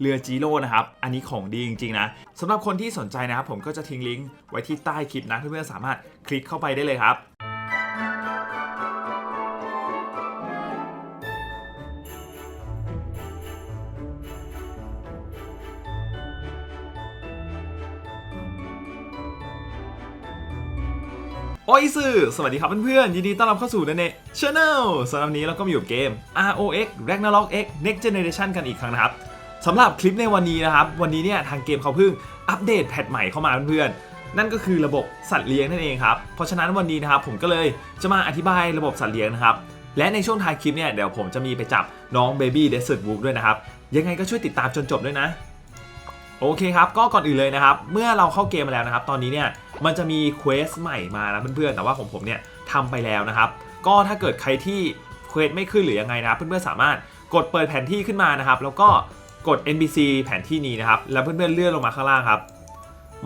เรือจีโร่นะครับ อันนี้ของดีจริงๆนะสำหรับคนที่สนใจนะครับผมก็จะทิ้งลิงก์ไว้ที่ใต้คลิปนะเพื่อนๆสามารถคลิกเข้าไปได้เลยครับโอ้ยสื่อสวัสดีครับเพื่อนๆ ยินดีต้อนรับเข้าสู่ในเนช anel สำหรับวันนี้เราก็มาอยู่เกม ROX Ragnarok X Next Generation กันอีกครั้งนะครับ สำหรับคลิปในวันนี้นะครับ วันนี้เนี่ยทางเกมเขาเพิ่งอัปเดตแพทใหม่เข้ามาเพื่อนๆ นั่นก็คือระบบสัตว์เลี้ยงนั่นเองครับ เพราะฉะนั้นวันนี้นะครับผมก็เลยจะมาอธิบายระบบสัตว์เลี้ยงนะครับ และในช่วงท้ายคลิปเนี่ยเดี๋ยวผมจะมีไปจับน้อง Baby Desert Wolf ด้วยนะครับ ยังไงก็ช่วยติดตามจนจบด้วยนะ โอเคครับก็ก่อนอื่นเลยนะครับ เมื่อเราเข้าเกมมาแล้วนะครับ ตอนนี้เนี่ยมันจะมีเควสใหม่มานะเพื่อนๆ แต่ว่าของผมเนี่ยทำไปแล้วนะครับ ก็ถ้าเกิดใครที่เควสไม่ขึ้นหรือยังไงนะครับเพื่อนๆสามารถกดเปิดแผนที่ขึ้นมานะครับ แล้วก็ กด NPC แผนที่นี้นะครับ แล้วเพื่อนๆเลื่อนลงมาข้างล่างครับ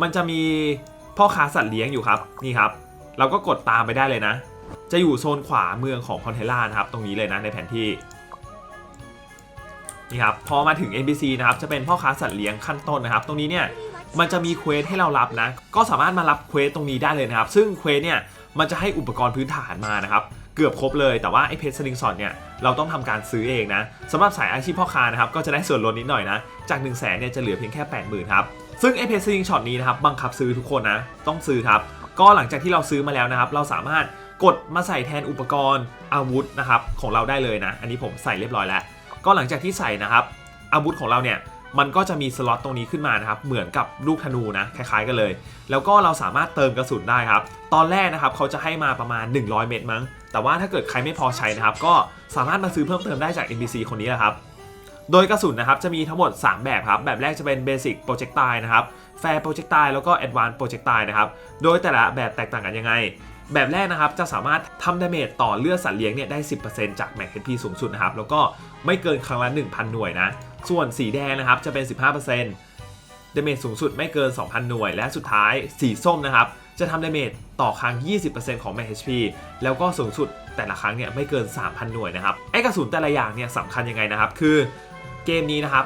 มันจะมีพ่อค้าสัตว์เลี้ยงอยู่ครับนี่ครับ เราก็กดตามไปได้เลยนะ จะอยู่โซนขวาเมืองของพอนเทล่านะครับ ตรงนี้เลยนะในแผนที่นี่ครับพอมาถึง NPC นะครับจะเป็นพ่อค้าสัตว์เลี้ยงขั้นต้นนะครับ ตรงนี้เนี่ยมันจะมีเควสให้เรารับนะ ก็สามารถมารับเควสตรงนี้ได้เลยนะครับ ซึ่งเควสเนี่ยมันจะให้อุปกรณ์พื้นฐานมานะครับ กือบครบเลย แต่ว่าไอ้เพชรสลิงสอดเนี่ยเราต้องทำการซื้อเองนะสำหรับสายอาชีพพ่อค้านะครับก็จะได้ส่วนลดนิดหน่อยนะ จาก1 0 0 0 0แสนเนี่ยจะเหลือเพียงแค่ 80,000ครับซึ่งไอ้เพชรสลิงช็อตนี้นะครับบังคับซื้อทุกคนนะต้องซื้อครับก็หลังจากที่เราซื้อมาแล้วนะครับ เราสามารถกดมาใส่แทนอุปกรณ์อาวุธนะครับของเราได้เลยนะ อันนี้ผมใส่เรียบร้อยแล้ว ก็หลังจากที่ใส่นะครับอาวุธของเราเนี่ย มันก็จะมีสล็อตตรงนี้ขึ้นมานะครับ เหมือนกับลูกธนูนะ คล้ายๆกันเลย แล้วก็เราสามารถเติมกระสุนได้ครับ ตอนแรกนะครับเขาจะให้มาประมาณ 100 เม็ดมั้ง แต่ว่าถ้าเกิดใครไม่พอใช้นะครับ ก็สามารถมาซื้อเพิ่มเติมได้จาก NPC คนนี้แหละครับ โดยกระสุนนะครับจะมีทั้งหมด 3 แบบครับ แบบแรกจะเป็น Basic Projectile นะครับ Fair Projectile แล้วก็ Advanced Projectile นะครับ โดยแต่ละแบบแตกต่างกันยังไง แบบแรกนะครับจะสามารถทำดาเมจต่อเลือดสัตว์เลี้ยงเนี่ยได้ 10%จาก Max HP สูงสุดนะครับ แล้วก็ไม่เกินครั้งละ 1,000 หน่วยนะ ส่วนสีแดงนะครับจะเป็น 15%ดาเมจสูงสุดไม่เกิน 2,000 หน่วย และสุดท้ายสีส้มนะครับ จะทำดาเมจต่อครั้ง 20%ของ Max HP แล้วก็สูงสุดแต่ละครั้งเนี่ยไม่เกิน 3,000 หน่วยนะครับ ไอ้กระสุนแต่ละอย่างเนี่ยสำคัญยังไงนะครับ คือเกมนี้นะครับ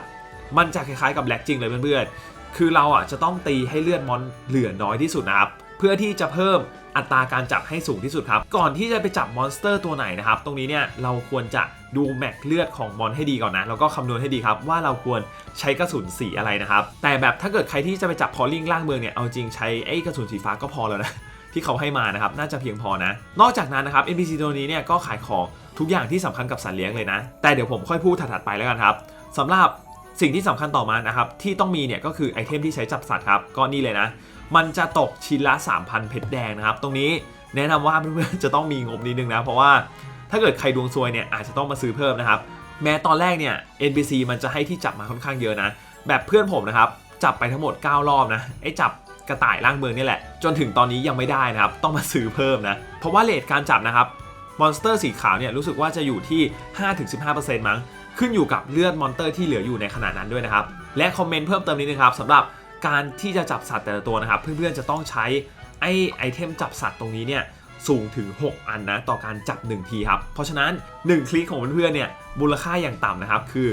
มันจะคล้ายๆกับแล็กจริงเลยเพื่อนๆ คือเราอะจะต้องตีให้เลือดมอนเหลือน้อยที่สุดนะครับ เพื่อที่จะเพิ่มอัตราการจับให้สูงที่สุดครับ ก่อนที่จะไปจับมอนสเตอร์ตัวไหนนะครับ ตรงนี้เนี่ยเราควรจะ ดูแม็กเลือดของมอนให้ดีก่อนนะ แล้วก็คำนวณให้ดีครับ ว่าเราควรใช้กระสุนสีอะไรนะครับ แต่แบบถ้าเกิดใครที่จะไปจับพอลลิงล่างเมืองเนี่ย เอาจริงใช้ไอ้กระสุนสีฟ้าก็พอแล้วนะที่เขาให้มานะครับ น่าจะเพียงพอนะ นอกจากนั้นนะครับ NPC ตัวนี้เนี่ยก็ขายของทุกอย่างที่สำคัญกับสัตว์เลี้ยงเลยนะ แต่เดี๋ยวผมค่อยพูดถัดๆไปแล้วกันครับสำหรับสิ่งที่สำคัญต่อมานะครับที่ต้องมีเนี่ยก็คือไอเทมที่ใช้จับสัตว์ครับก็นี่เลยนะ มันจะตกชิ้นละ 3,000 เพชรแดงนะครับ ตรงนี้แนะนำว่าเพื่อนๆจะต้องมีงบนิดนึงนะ เพราะว่า ถ้าเกิดใครดวงซวยเนี่ยอาจจะต้องมาซื้อเพิ่มนะครับ แม้ตอนแรกเนี่ย NPC มันจะให้ที่จับมาค่อนข้างเยอะนะ แบบเพื่อนผมนะครับ จับไปทั้งหมด 9 รอบนะ ไอ้จับกระต่ายล่างเมืองนี่แหละ จนถึงตอนนี้ยังไม่ได้นะครับ ต้องมาซื้อเพิ่มนะ เพราะว่าเลทการจับนะครับ มอนสเตอร์สีขาวเนี่ยรู้สึกว่าจะอยู่ที่ 5-15%มั้ง ขึ้นอยู่กับเลือดมอนสเตอร์ที่เหลืออยู่ในขณะนั้นด้วยนะครับ และคอมเมนต์เพิ่มเติมนิดนึงครับสำหรับการที่จะจับสัตว์แต่ละตัวนะครับ เพื่อนๆจะต้องใช้ไอไอเทมจับสัตว์ตรงนี้เนี่ย สูงถึง 6 อันนะต่อการจับ 1 ทีครับ เพราะฉะนั้น 1 คลิกของเพื่อนๆเนี่ยมูลค่าอย่างต่ำนะครับคือ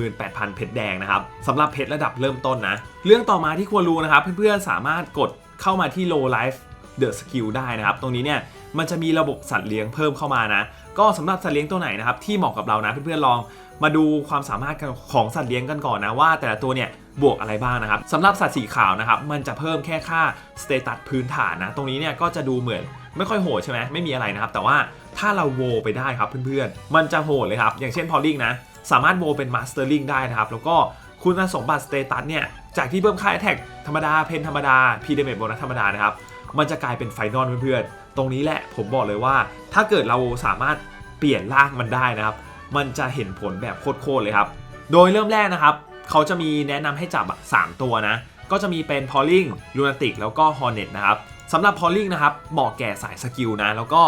18,000 เพชรแดงนะครับสำหรับเพชรระดับเริ่มต้นนะ เรื่องต่อมาที่ควรรู้นะครับ เพื่อนๆสามารถกดเข้ามาที่ low life the skill ได้นะครับ ตรงนี้เนี่ยมันจะมีระบบสัตว์เลี้ยงเพิ่มเข้ามานะ ก็สำหรับสัตว์เลี้ยงตัวไหนนะครับที่เหมาะกับเรานะเพื่อนๆลองมาดูความสามารถของสัตว์เลี้ยงกันก่อนนะว่า แต่ละตัวเนี่ยบวกอะไรบ้างนะครับสำหรับสัตว์สีขาวนะครับมันจะเพิ่มแค่ค่าสเตตัสพื้นฐานนะ ตรงนี้เนี่ยก็จะดูเหมือน ไม่ค่อยโหดใช่ไหมไม่มีอะไรนะครับ แต่ว่าถ้าเราโวไปได้ครับเพื่อนๆ มันจะโหดเลยครับ อย่างเช่นพอลิงนะ สามารถโวเป็นมาสเตอร์ลิงได้นะครับ แล้วก็คุณสมบัติสเตตัสเนี่ย จากที่เพิ่มค่าแท็กธรรมดา เพนธรรมดา พีเดเมจโบนัสธรรมดานะครับ มันจะกลายเป็นไฟนอลเพื่อนๆ ตรงนี้แหละผมบอกเลยว่า ถ้าเกิดเราสามารถเปลี่ยนร่างมันได้นะครับ มันจะเห็นผลแบบโคตรๆเลยครับ โดยเริ่มแรกนะครับ เขาจะมีแนะนำให้จับ 3 ตัวนะ ก็จะมีเป็น Pauling Lunatic แล้วก็ Hornet นะครับสำหรับ Pauling นะครับเหมาะแก่สายสกิลนะ แล้วก็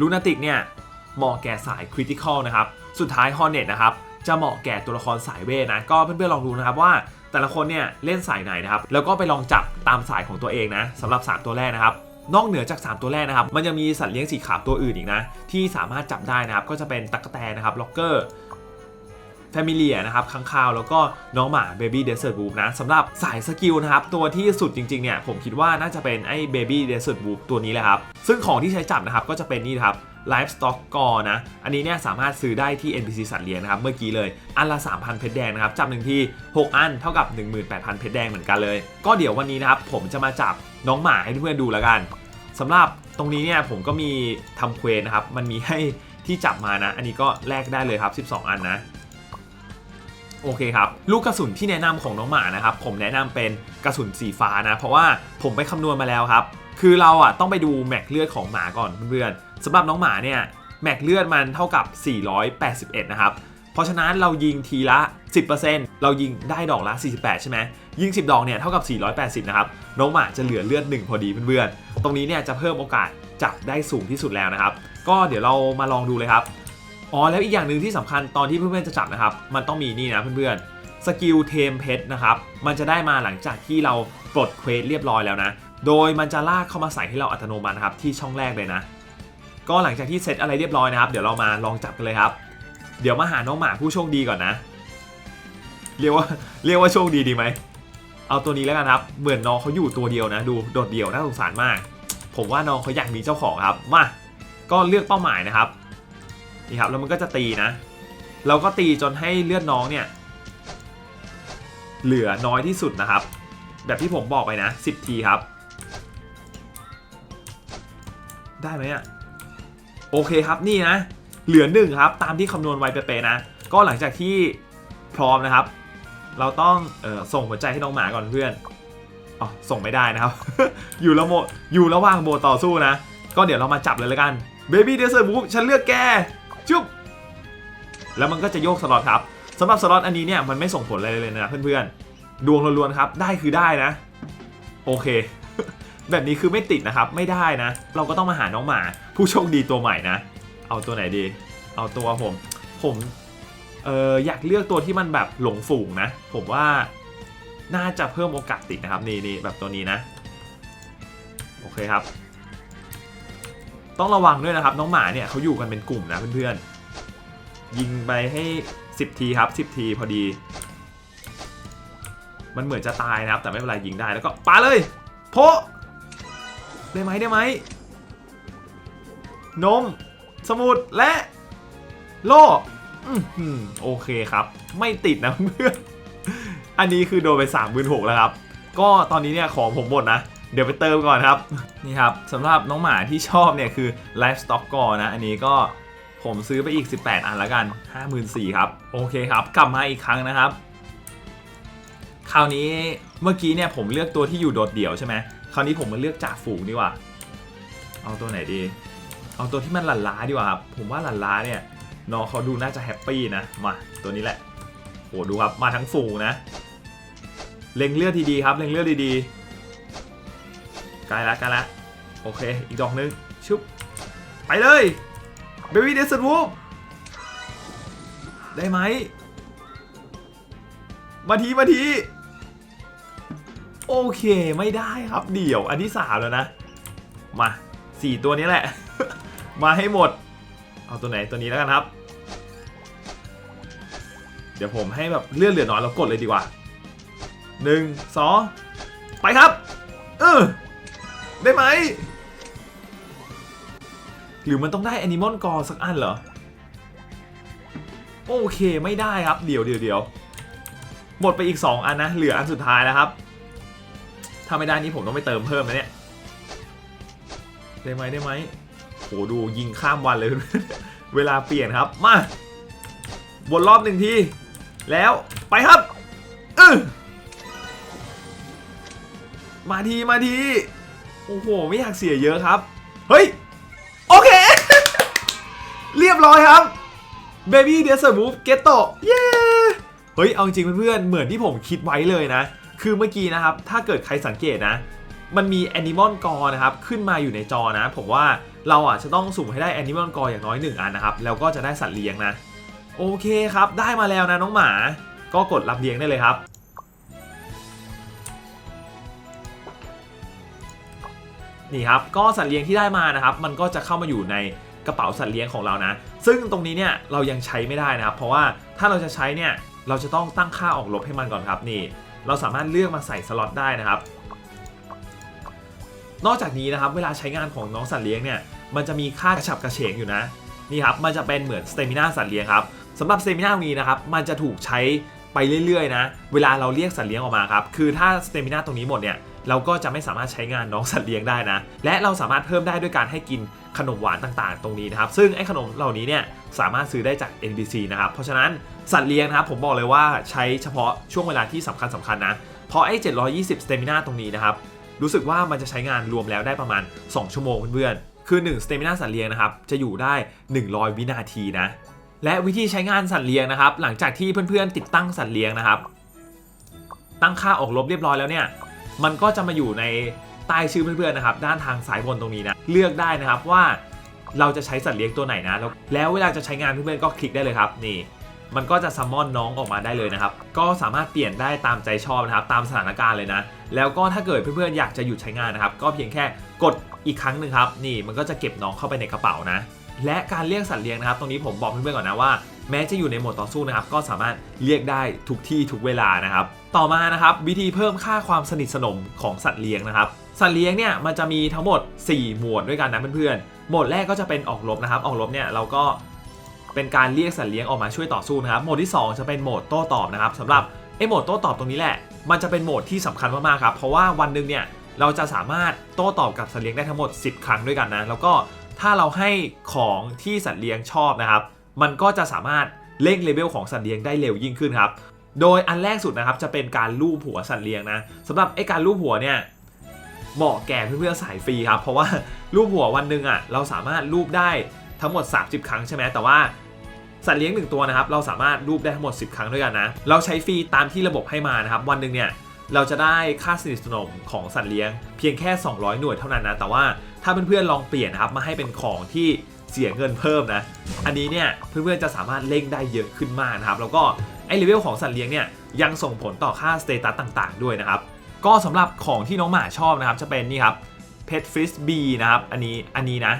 Lunatic เนี่ยเหมาะแก่สาย Critical นะครับ สุดท้าย Hornet นะครับจะเหมาะแก่ตัวละครสายเวทนะ ก็เพื่อนๆลองดูนะครับว่าแต่ละคนเนี่ยเล่นสายไหนนะครับ แล้วก็ไปลองจับตามสายของตัวเองนะสำหรับ 3 ตัวแรกนะครับ นอกเหนือจาก 3 ตัวแรกนะครับ มันยังมีสัตว์เลี้ยงสีขาวตัวอื่นอีกนะ ที่สามารถจับได้นะครับ ก็จะเป็นตั๊กแตนนะครับ ล็อกเกอร์ แฟมิเลียนะครับค้างคาว แล้วก็น้องหมา Baby Desert Wolf นะสำหรับสายสกิลนะครับ ตัวที่สุดจริงๆเนี่ยผมคิดว่าน่าจะเป็นไอ้ Baby Desert Wolf ตัวนี้แหละครับ ซึ่งของที่ใช้จับนะครับก็จะเป็นนี่ครับ Livestock Gore นะ อันนี้เนี่ยสามารถซื้อได้ที่ NPC สัตว์เลี้ยงนะครับ เมื่อกี้เลย อันละ 3,000 เพชรแดงนะครับ จับหนึ่งที่ 6 อันเท่ากับ 18,000 เพชรแดงเหมือนกันเลย ก็เดี๋ยววันนี้นะครับ ผมจะมาจับน้องหมาให้เพื่อนๆดูแล้วกันสำหรับตรงนี้เนี่ยผมก็มีทำเควสนะครับ มันมีให้ที่จับมานะ อันนี้ก็แลกได้เลยครับ 12 อันนะ โอเคครับ ลูกกระสุนที่แนะนำของน้องหมานะครับ ผมแนะนำเป็นกระสุนสีฟ้านะ เพราะว่าผมไปคำนวณมาแล้วครับ คือเราอะต้องไปดูแม็กเลือดของหมาก่อนเพื่อนๆสำหรับน้องหมาเนี่ยแม็กเลือดมันเท่ากับ 481 นะครับ เพราะฉะนั้นเรายิงทีละ 10%เรายิงได้ดอกละ 48 ใช่ไหมยิง 10 ดอกเนี่ยเท่ากับ 480 นะครับ น้องหมาจะเหลือเลือด 1 พอดีเพื่อนๆ ตรงนี้เนี่ยจะเพิ่มโอกาสจับได้สูงที่สุดแล้วนะครับ ก็เดี๋ยวเรามาลองดูเลยครับ อ๋อแล้วอีกอย่างหนึ่งที่สำคัญตอนที่เพื่อนๆจะจับนะครับ มันต้องมีนี่นะเพื่อนๆสกิลเทมเพชรนะครับมันจะได้มาหลังจากที่เราปลดเควสเรียบร้อยแล้วนะ โดยมันจะลากเข้ามาใส่ให้เราอัตโนมัตินะครับที่ช่องแรกเลยนะ ก็หลังจากที่เซตอะไรเรียบร้อยนะครับ เดี๋ยวเรามาลองจับกันเลยครับ เดี๋ยวมาหาน้องหมาผู้โชคดีก่อนนะ เรียกว่าเรียกว่าโชคดีดีไหมเอาตัวนี้แล้วกันครับเหมือนน้องเขาอยู่ตัวเดียวนะ ดูโดดเดี่ยวน่าสงสารมาก ผมว่าน้องเขาอยากมีเจ้าของครับมาก็เลือกเป้าหมายนะครับ นี่ครับแล้วมันก็จะตีนะ เราก็ตีจนให้เลือดน้องเนี่ย เหลือน้อยที่สุดนะครับ แบบที่ผมบอกไปนะ 10 ทีครับ ได้ไหมอะโอเคครับนี่นะ เหลือหนึ่งครับ ตามที่คำนวณไว้เป๊ะๆนะ ก็หลังจากที่พร้อมนะครับ เราต้องออส่งหัวใจให้น้องหมาก่อนเพื่อนอ๋อส่งไม่ได้นะครับ อยู่ระโมอยู่ระหว่างโบต่อสู้นะ ก็เดี๋ยวเรามาจับเลยแล้วกัน Baby Desert Wolf ฉันเลือกแก จุ๊บแล้วมันก็จะโยกสล็อตครับสำหรับสล็อตอันนี้เนี่ยมันไม่ส่งผลอะไรเลยนะเพื่อนๆดวงล้วนๆครับ ได้คือได้นะ โอเค แบบนี้คือไม่ติดนะครับ ไม่ได้นะ เราก็ต้องมาหาน้องหมา ผู้โชคดีตัวใหม่นะ เอาตัวไหนดี เอาตัวผม ผมเอออยากเลือกตัวที่มันแบบหลงฝูงนะ ผมว่าน่าจะเพิ่มโอกาสติดนะครับ นี่นี่แบบตัวนี้นะ โอเคครับ ต้องระวังด้วยนะครับ น้องหมาเนี่ยเขาอยู่กันเป็นกลุ่มนะเพื่อนๆ ยิงไปให้ 10 ทีครับ 10 ทีพอดี มันเหมือนจะตายนะครับ แต่ไม่เป็นไรยิงได้แล้วก็ปาเลยโพได้ไหมได้ไหมนม สมุดและโล่โอเคครับ ไม่ติดนะเพื่อนอันนี้คือโดนไป3 6 0 0 0แล้วครับ ก็ตอนนี้เนี่ยของผมหมดนะ เดี๋ยวไปเติมก่อนครับ นี่ครับสำหรับน้องหมาที่ชอบเนี่ยคือ Livestock g o นะ อันนี้ก็ผมซื้อไปอีก 18 อันแล้วกัน 54,000ครับ โอเคครับ กลับมาอีกครั้งนะครับ คราวนี้เมื่อกี้เนี่ยผมเลือกตัวที่อยู่โดดเดี่ยวใช่ไหมคราวนี้ผมมาเลือกจ่าฝูงดีกว่า เอาตัวไหนดี เอาตัวที่มันหลันล้าดีกว่าครับ ผมว่าหลันล้าเนี่ยน้องเขาดูน่าจะแฮปปี้นะ มาตัวนี้แหละโหดูครับ มาทั้งฝูงนะ เล็งเลือดดีๆครับ เล็งเลือดดีๆ ใกล้ละใกล้ละโอเค อีกดอกนึงชุบไปเลย Baby Desert Wolf ได้ไหมมาทีมาทีโอเคไม่ได้ครับเดี๋ยวอันที่สามแล้วนะ มาสี่ตัวนี้แหละ มาให้หมด เอาตัวไหนตัวนี้แล้วกันครับ เดี๋ยวผมให้แบบเลื่อนเหลือน้อยแล้วกดเลยดีกว่าหนึ่งสองไปครับ เออ ได้ไหม หรือมันต้องได้แอนิมอลกอสักอันเหรอ โอเคไม่ได้ครับ เดี๋ยวเดี๋ยวเดี๋ยวหมดไปอีก 2 อันนะ เหลืออันสุดท้ายแล้วครับ ถ้าไม่ได้นี่ผมต้องไปเติมเพิ่มนะเนี่ย ได้ไหมได้ไหมโหดูยิงข้ามวันเลย เวลาเปลี่ยนครับ มาวนรอบหนึ่งที แล้วไปครับเออมาทีมาที โอ้โห ไม่อยากเสียเยอะครับ เฮ้ย โอเค เรียบร้อยครับ Baby d e s e r t Move เกตโตเย้ เฮ้ย เอาจริงเพื่อนๆ เหมือนที่ผมคิดไว้เลยนะ คือเมื่อกี้นะครับ ถ้าเกิดใครสังเกตนะ มันมี Animal g o r นะครับ ขึ้นมาอยู่ในจอนะ ผมว่าเราอะจะต้องสุ่มให้ได้ Animal g o r อย่างน้อย1อันนะครับ แล้วก็จะได้สัตว์เลี้ยงนะ โอเคครับ ได้มาแล้วนะน้องหมา ก็กดรับเลี้ยงได้เลยครับ นี่ครับก็สัตว์เลี้ยงที่ได้มานะครับ มันก็จะเข้ามาอยู่ในกระเป๋าสัตว์เลี้ยงของเรานะ ซึ่งตรงนี้เนี่ยเรายังใช้ไม่ได้นะครับ เพราะว่าถ้าเราจะใช้เนี่ยเราจะต้องตั้งค่าออกลบให้มันก่อนครับนี่เราสามารถเลือกมาใส่สล็อตได้นะครับ นอกจากนี้นะครับเวลาใช้งานของน้องสัตว์เลี้ยงเนี่ยมันจะมีค่ากระฉับกระเฉงอยู่นะนี่ครับมันจะเป็นเหมือนสเตมินาสัตว์เลี้ยงครับสำหรับสเตมินาตรงนี้นะครับมันจะถูกใช้ไปเรื่อยๆนะ เวลาเราเรียกสัตว์เลี้ยงออกมาครับคือถ้าสเตมินาตรงนี้หมดเนี่ย เราก็จะไม่สามารถใช้งานน้องสัตว์เลี้ยงได้นะ และเราสามารถเพิ่มได้ด้วยการให้กินขนมหวานต่างๆ ตรงนี้นะครับ ซึ่งไอ้ขนมเหล่านี้เนี่ยสามารถซื้อได้จาก NPC นะครับ เพราะฉะนั้นสัตว์เลี้ยงนะครับผมบอกเลยว่าใช้เฉพาะช่วงเวลาที่สำคัญสคัญนะ เพราะไอ้ 720 stamina ตรงนี้นะครับ รู้สึกว่ามันจะใช้งานรวมแล้วได้ประมาณ 2 ชั่วโมงเพื่อนๆ คือ1 stamina สัตว์เลี้ยงนะครับจะอยู่ได้ 100 วินาทีนะ และวิธีใช้งานสัตว์เลี้ยงนะครับ หลังจากที่เพื่อนๆติดตั้งสัตว์เลี้ยงนะครับ ตั้งค่าออกลบเรียบร้อยแล้วเนี่ย มันก็จะมาอยู่ในใต้ชื่อเพื่อนๆนะครับ ด้านทางซ้ายบนตรงนี้นะ เลือกได้นะครับว่าเราจะใช้สัตว์เลี้ยงตัวไหนนะ แล้วแล้วเวลาจะใช้งานเพื่อนๆก็คลิกได้เลยครับนี่ มันก็จะซัมมอนน้องออกมาได้เลยนะครับ ก็สามารถเปลี่ยนได้ตามใจชอบนะครับ ตามสถานการณ์เลยนะ แล้วก็ถ้าเกิดเพื่อนๆอยากจะหยุดใช้งานนะครับ ก็เพียงแค่กดอีกครั้งหนึ่งครับ นี่มันก็จะเก็บน้องเข้าไปในกระเป๋านะ และการเรียกสัตว์เลี้ยงนะครับ ตรงนี้ผมบอกเพื่อนๆก่อนนะว่า แม้จะอยู่ในโหมดต่อสู้นะครับ ก็สามารถเรียกได้ทุกที่ทุกเวลานะครับ ต่อมานะครับวิธีเพิ่มค่าความสนิทสนมของสัตว์เลี้ยงนะครับ สัตว์เลี้ยงเนี่ยมันจะมีทั้งหมด 4 หมวดด้วยกันนะเพื่อนๆ หมวดแรกก็จะเป็นออกรบนะครับ ออกรบเนี่ยเราก็เป็นการเรียกสัตว์เลี้ยงออกมาช่วยต่อสู้นะครับ โหมดที่ 2 จะเป็นโหมดโต้ตอบนะครับสำหรับไอ้โหมดโต้ตอบตรงนี้แหละ มันจะเป็นโหมดที่สำคัญมากๆครับ เพราะว่าวันหนึ่งเนี่ยเราจะสามารถโต้ตอบกับสัตว์เลี้ยงได้ทั้งหมด 10 ครั้งด้วยกันนะ แล้วก็ ถ้าเราให้ของที่สัตว์เลี้ยงชอบนะครับ มันก็จะสามารถเร่งเลเวลของสัตว์เลี้ยงได้เร็วยิ่งขึ้นครับ โดยอันแรกสุดนะครับจะเป็นการลูบหัวสัตว์เลี้ยงนะสำหรับไอ้การลูบหัวเนี่ยเหมาะแก่เพื่อนๆสายฟรีครับ เพราะว่าลูบหัววันหนึ่งอะเราสามารถลูบได้ทั้งหมด 30 ครั้งใช่ไหมแต่ว่าสัตว์เลี้ยงหนึ่งตัวนะครับ เราสามารถรูปได้ทั้งหมด 10 ครั้งด้วยกันนะ เราใช้ฟรีตามที่ระบบให้มานะครับ วันหนึ่งเนี่ย เราจะได้ค่าสนิทสนมของสัตว์เลี้ยง เพียงแค่ 200 หน่วยเท่านั้นนะ แต่ว่าถ้าเพื่อนๆลองเปลี่ยนนะครับมาให้เป็นของที่เสียเงินเพิ่มนะ อันนี้เนี่ยเพื่อนๆจะสามารถเล่งได้เยอะขึ้นมากนะครับ แล้วก็ไอ้เลเวลของสัตว์เลี้ยงเนี่ยยังส่งผลต่อค่าสเตตัสต่างๆ ด้วยนะครับ ก็สำหรับของที่น้องหมาชอบนะครับ จะเป็นนี่ครับเพชรฟิสบีนะครับอันนี้อันนี้นะ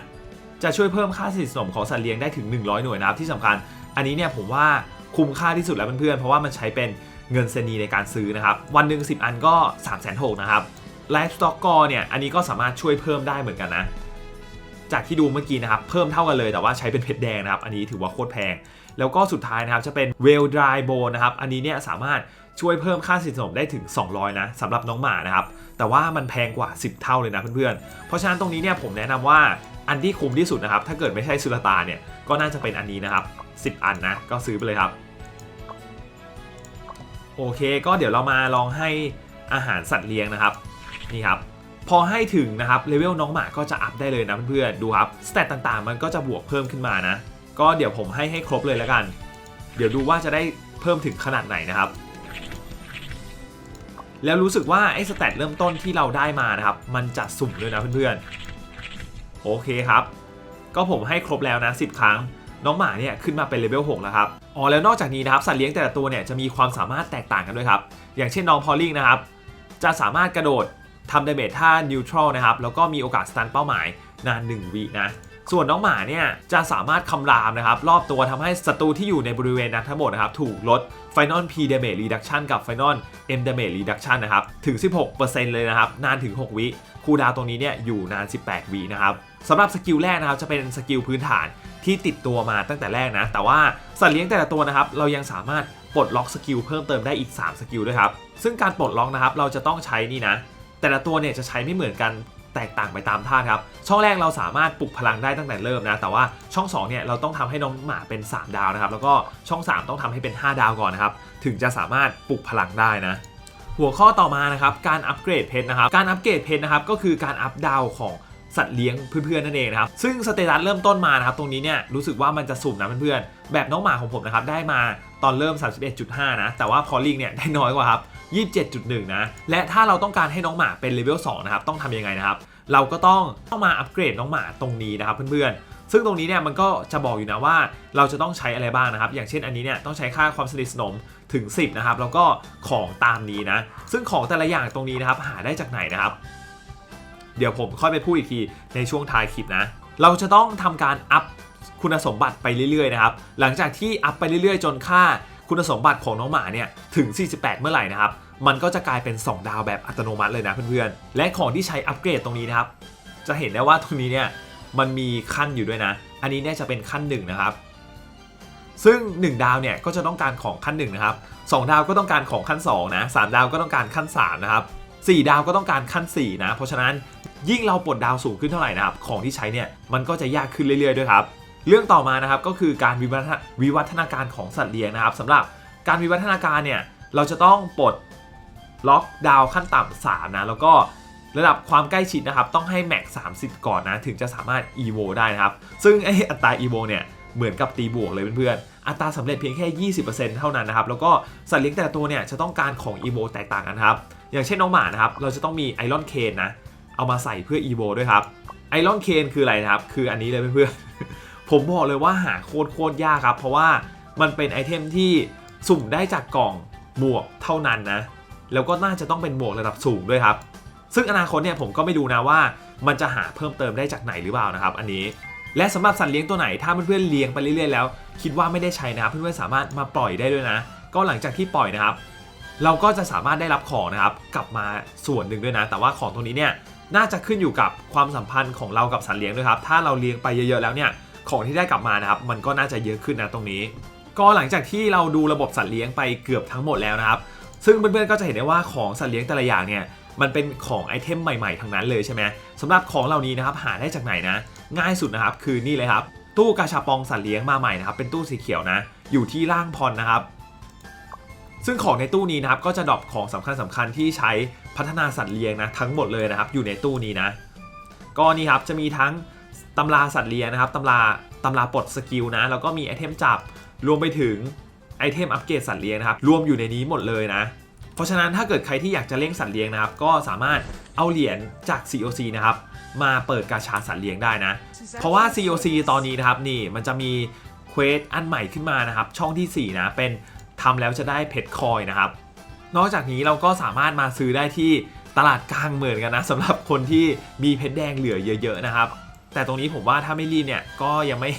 จะช่วยเพิ่มค่าสนิทสนมของสัตว์เลี้ยงได้ถึง 100 หน่วยนะครับที่สำคัญ อันนี้เนี่ยผมว่าคุ้มค่าที่สุดแล้วเพื่อนๆเพราะว่ามันใช้เป็น เงินเซนีในการซื้อนะครับ วันหนึ่ง10 อันก็3 6 0 0 0นะครับไลฟ์สต็อกกอเนี่ยอันนี้ก็สามารถช่วยเพิ่มได้เหมือนกันนะ จากที่ดูเมื่อกี้นะครับ เพิ่มเท่ากันเลยแต่ว่าใช้เป็นเพชรแดงนะครับ อันนี้ถือว่าโคตรแพง แล้วก็สุดท้ายนะครับจะเป็นเวลดรายโบนะครับ อันนี้เนี่ยสามารถช่วยเพิ่มค่าสนิทสมได้ถึง 200 นะสำหรับน้องหมานะครับ แต่ว่ามันแพงกว่า 10 เท่าเลยนะเพื่อนๆ เพราะฉะนั้นตรงนี้เนี่ยผมแนะนำว่าอันที่คุ้มที่สุดนะครับ ถ้าเกิดไม่ใช่สุลตานเนี่ยก็น่าจะเป็นอันนี้นะครับ 10 อันนะก็ซื้อไปเลยครับ โอเค ก็เดี๋ยวเรามาลองให้อาหารสัตว์เลี้ยงนะครับนี่ครับพอให้ถึงนะครับเลเวลน้องหมาก็จะอัพได้เลยนะเพื่อนๆดูครับสเตตต่างๆ มันก็จะบวกเพิ่มขึ้นมานะ ก็เดี๋ยวผมให้ให้ครบเลยแล้วกัน เดี๋ยวดูว่าจะได้เพิ่มถึงขนาดไหนนะครับ แล้วรู้สึกว่าไอ้สเตตเริ่มต้นที่เราได้มานะครับ มันจะสุ่มด้วยนะเพื่อนๆโอเคครับ ก็ผมให้ครบแล้วนะ 10 ครั้ง น้องหมาเนี่ยขึ้นมาเป็นเลเวล6แล้วครับอ๋อแล้วนอกจากนี้นะครับสัตว์เลี้ยงแต่ละตัวเนี่ยจะมีความสามารถแตกต่างกันด้วยครับอย่างเช่นน้องพอลลิงนะครับจะสามารถกระโดดทำดาเมจท่านิวทรัลนะครับแล้วก็มีโอกาสสตันเป้าหมายนาน 1วินะส่วนน้องหมาเนี่ยจะสามารถคำรามนะครับรอบตัวทำให้ศัตรูที่อยู่ในบริเวณนั้นทั้งหมดนะครับถูกลด Final P Damage Reduction กับ Final M Damage Reduction นะครับถึง 16%เลยนะครับนานถึง 6 วิคูดาวตรงนี้เนี่ยอยู่นาน 18 วินะครับสำหรับสกิลแรกนะครับจะเป็นสกิลพื้นฐาน ที่ติดตัวมาตั้งแต่แรกนะ แต่ว่าสัตว์เลี้ยงแต่ละตัวนะครับ เรายังสามารถปลดล็อกสกิลเพิ่มเติมได้อีก 3 สกิลด้วยครับ ซึ่งการปลดล็อกนะครับ เราจะต้องใช้นี่นะ แต่ละตัวเนี่ยจะใช้ไม่เหมือนกันแตกต่างไปตามท่าครับ ช่องแรกเราสามารถปลุกพลังได้ตั้งแต่เริ่มนะ แต่ว่าช่อง2เนี่ยเราต้องทำให้น้องหมาเป็น 3 ดาวนะครับ แล้วก็ช่อง 3 ต้องทำให้เป็น 5 ดาวก่อนนะครับ ถึงจะสามารถปลุกพลังได้นะ หัวข้อต่อมานะครับ การอัปเกรดเพชรนะครับ การอัปเกรดเพชรนะครับ ก็คือการอัปดาวของ สัตว์เลี้ยงเพื่อนๆนั่นเองนะครับซึ่งสเตตัสเริ่มต้นมานะครับตรงนี้เนี่ยรู้สึกว่ามันจะสุ่มนะเพื่อนๆแบบน้องหมาของผมนะครับได้มาตอนเริ่ม 31.5 นะ แต่ว่าพอลิงเนี่ยได้น้อยกว่าครับ 27.1 นะ และถ้าเราต้องการให้น้องหมาเป็นเลเวล 2 นะครับ ต้องทำยังไงนะครับ เราก็ต้องต้องมาอัปเกรดน้องหมาตรงนี้นะครับเพื่อนๆ ซึ่งตรงนี้เนี่ยมันก็จะบอกอยู่นะว่าเราจะต้องใช้อะไรบ้างนะครับ อย่างเช่นอันนี้เนี่ยต้องใช้ค่าความสนิทสนมถึง 10 นะครับ แล้วก็ของตามนี้นะ ซึ่งของแต่ละอย่างตรงนี้นะครับหาได้จากไหนนะครับ เดี๋ยวผมค่อยไปพูดอีกทีในช่วงท้ายคลิปนะ เราจะต้องทำการอัพคุณสมบัติไปเรื่อยๆนะครับ หลังจากที่อัพไปเรื่อยๆ จนค่าคุณสมบัติของน้องหมาเนี่ยถึง 48 เมื่อไหร่นะครับ มันก็จะกลายเป็น 2 ดาวแบบอัตโนมัติเลยนะเพื่อนๆ และของที่ใช้อัปเกรดตรงนี้นะครับ จะเห็นได้ว่าตรงนี้เนี่ยมันมีขั้นอยู่ด้วยนะ อันนี้เนี่ยจะเป็นขั้นหนึ่งนะครับ ซึ่ง 1 ดาวเนี่ยก็จะต้องการของขั้น1นะครับ2ดาวก็ต้องการของขั้น2นะ3ดาวก็ต้องการขั้น3นะครับ4ดาวก็ต้องการขั้น4นะ เพราะฉะนั้น ยิ่งเราปลดดาวสูงขึ้นเท่าไหร่นะครับของที่ใช้เนี่ยมันก็จะยากขึ้นเรื่อยๆด้วยครับเรื่องต่อมานะครับก็คือการวิวัฒนาวิวัฒนาการของสัตว์เลี้ยงนะครับสำหรับการวิวัฒนาการเนี่ยเราจะต้องปลดล็อกดาวขั้นต่ำ3นะแล้วก็ระดับความใกล้ชิดนะครับต้องให้แม็ก30 ก่อนนะถึงจะสามารถ EVO ได้นะครับ ซึ่งไออัตรา EVO เนี่ยเหมือนกับตีบวกเลยเพื่อนๆ อัตราสำเร็จเพียงแค่ 20%เท่านั้นนะครับ แล้วก็สัตว์เลี้ยงแต่ละตัวเนี่ยจะต้องการของ e v o แตกต่างกันครับ อย่างเช่นน้องหมานะครับ เราจะต้องมีไอรอนเคนนะ เอามาใส่เพื่อ e v o ด้วยครับไอรอนเคนคืออะไรนะครับ คืออันนี้เลยเพื่อนๆผมบอกเลยว่าหาโคตรโคตรยากครับ เพราะว่ามันเป็นไอเทมที่สุ่มได้จากกล่องหมวกเท่านั้นนะ แล้วก็น่าจะต้องเป็นหมวกระดับสูงด้วยครับ ซึ่งอนาคตเนี่ยผมก็ไม่รู้นะว่า มันจะหาเพิ่มเติมได้จากไหนหรือเปล่านะครับ อันนี้ และสำหรับสัตว์เลี้ยงตัวไหนถ้าเพื่อนๆเลี้ยงไปเรื่อยๆแล้ว คิดว่าไม่ได้ใช้นะครับเพื่อนๆสามารถมาปล่อยได้ด้วยนะ ก็หลังจากที่ปล่อยนะครับ เราก็จะสามารถได้รับของนะครับกลับมาส่วนหนึ่งด้วยนะ แต่ว่าของตรงนี้เนี่ย น่าจะขึ้นอยู่กับความสัมพันธ์ของเรากับสัตว์เลี้ยงด้วยครับ ถ้าเราเลี้ยงไปเยอะๆแล้วเนี่ยของที่ได้กลับมานะครับมันก็น่าจะเยอะขึ้นนะตรงนี้ ก็หลังจากที่เราดูระบบสัตว์เลี้ยงไปเกือบทั้งหมดแล้วนะครับ ซึ่งเพื่อนๆก็จะเห็นได้ว่าของสัตว์เลี้ยงแต่ละอย่างเนี่ยมันเป็นของไอเทมใหม่ๆทั้งนั้นเลยใช่ไหมสำหรับของเหล่านี้นะครับหาได้จากไหนนะ ง่ายสุดนะครับคือนี่เลยครับ ตู้กาชาปองสัตว์เลี้ยงมาใหม่นะครับเป็นตู้สีเขียวนะ อยู่ที่ล่างพรนะครับซึ่งของในตู้นี้นะครับก็จะดรอปของสำคัญสำคัญที่ใช้ พัฒนาสัตว์เลี้ยงนะทั้งหมดเลยนะครับอยู่ในตู้นี้นะ ก็นี่ครับจะมีทั้งตำราสัตว์เลี้ยงนะครับตำราตำราปลดสกิลนะแล้วก็มีไอเทมจับรวมไปถึงไอเทมอัปเกรดสัตว์เลี้ยงนะครับรวมอยู่ในนี้หมดเลยนะ เพราะฉะนั้นถ้าเกิดใครที่อยากจะเลี้ยงสัตว์เลี้ยงนะครับก็สามารถเอาเหรียญจาก COC นะครับมาเปิดกาชาสัตว์เลี้ยงได้นะ เพราะว่า COC ตอนนี้นะครับนี่มันจะมีเควสอันใหม่ขึ้นมานะครับช่องที่ 4 นะเป็นทำแล้วจะได้เพชรคอยนะครับ นอกจากนี้เราก็สามารถมาซื้อได้ที่ตลาดกลางเหมือนกันนะสำหรับคนที่มีเพชรแดงเหลือเยอะ ๆ นะครับ แต่ตรงนี้ผมว่าถ้าไม่รีบเนี่ยก็ยังไม่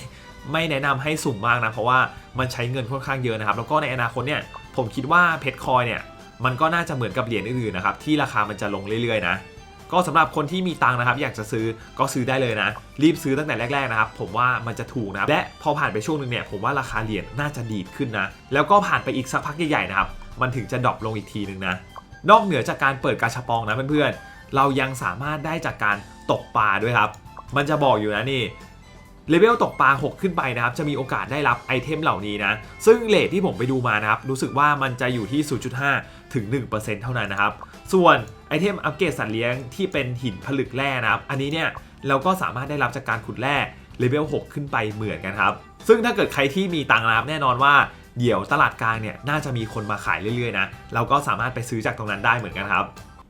ไม่แนะนำให้สุ่มมากนะเพราะว่ามันใช้เงินค่อนข้างเยอะนะครับ แล้วก็ในอนาคตเนี่ยผมคิดว่าเพชรคอยเนี่ยมันก็น่าจะเหมือนกับเหรียญอื่นๆนะครับที่ราคามันจะลงเรื่อยๆนะก็สำหรับคนที่มีตังนะครับ อยากจะซื้อก็ซื้อได้เลยนะ รีบซื้อตั้งแต่แรกๆนะครับ ผมว่ามันจะถูกนะและพอผ่านไปช่วงหนึงเนี่ยผมว่าราคาเหรียญน่าจะดีดขึ้นนะ แล้วก็ผ่านไปอีกสักพักใหญ่ๆนะครับ มันถึงจะดรอปลงอีกทีหนึ่งนะ นอกเหนือจากการเปิดกาชาปองนะเพื่อนๆ เรายังสามารถได้จากการตกปลาด้วยครับ มันจะบอกอยู่นะนี่เลเวลตกปลา 6 ขึ้นไปนะครับ จะมีโอกาสได้รับไอเทมเหล่านี้นะ ซึ่งเลทที่ผมไปดูมานะครับ รู้สึกว่ามันจะอยู่ที่ 0.5 ถึง 1%เท่านั้นนะครับ ส่วนไอเทมอัปเกรดสัตว์เลี้ยงที่เป็นหินผลึกแร่นะครับ อันนี้เนี่ยเราก็สามารถได้รับจากการขุดแร่เลเวล 6 ขึ้นไปเหมือนกันครับ ซึ่งถ้าเกิดใครที่มีตังค์นะครับแน่นอนว่า เดี๋ยวตลาดกลางเนี่ยน่าจะมีคนมาขายเรื่อยๆนะเราก็สามารถไปซื้อจากตรงนั้นได้เหมือนกันครับ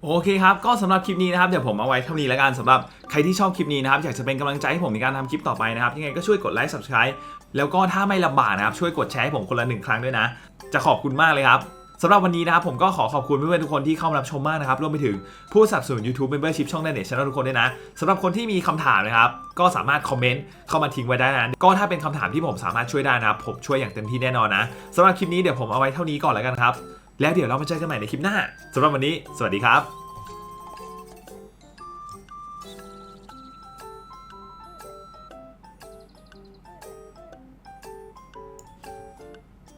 โอเคครับ ก็สำหรับคลิปนี้นะครับ เดี๋ยวผมเอาไว้เท่านี้แล้วกันสำหรับใครที่ชอบคลิปนี้นะครับ อยากจะเป็นกำลังใจให้ผมในการทำคลิปต่อไปนะครับ ยังไงก็ช่วยกดไลค์ subscribe แล้วก็ถ้าไม่ลำบากนะครับ ช่วยกดแชร์ให้ผมคนละหนึ่งครั้งด้วยนะ จะขอบคุณมากเลยครับ สำหรับวันนี้นะครับผมก็ขอขอบคุณเพื่อนๆทุกคนที่เข้ามารับชมมากนะครับรวมไปถึงผู้สนับสนุน YouTube Membership ช่อง Net Channel ทุกคนด้วยนะสำหรับคนที่มีคำถามนะครับก็สามารถคอมเมนต์เข้ามาทิ้งไว้ได้นะก็ถ้าเป็นคำถามที่ผมสามารถช่วยได้นะครับผมช่วยอย่างเต็มที่แน่นอนนะสำหรับคลิปนี้เดี๋ยวผมเอาไว้เท่านี้ก่อนแล้วกันครับแล้วเดี๋ยวเรามาเจอกันใหม่ในคลิปหน้าสำหรับวันนี้ สวัสดีครับ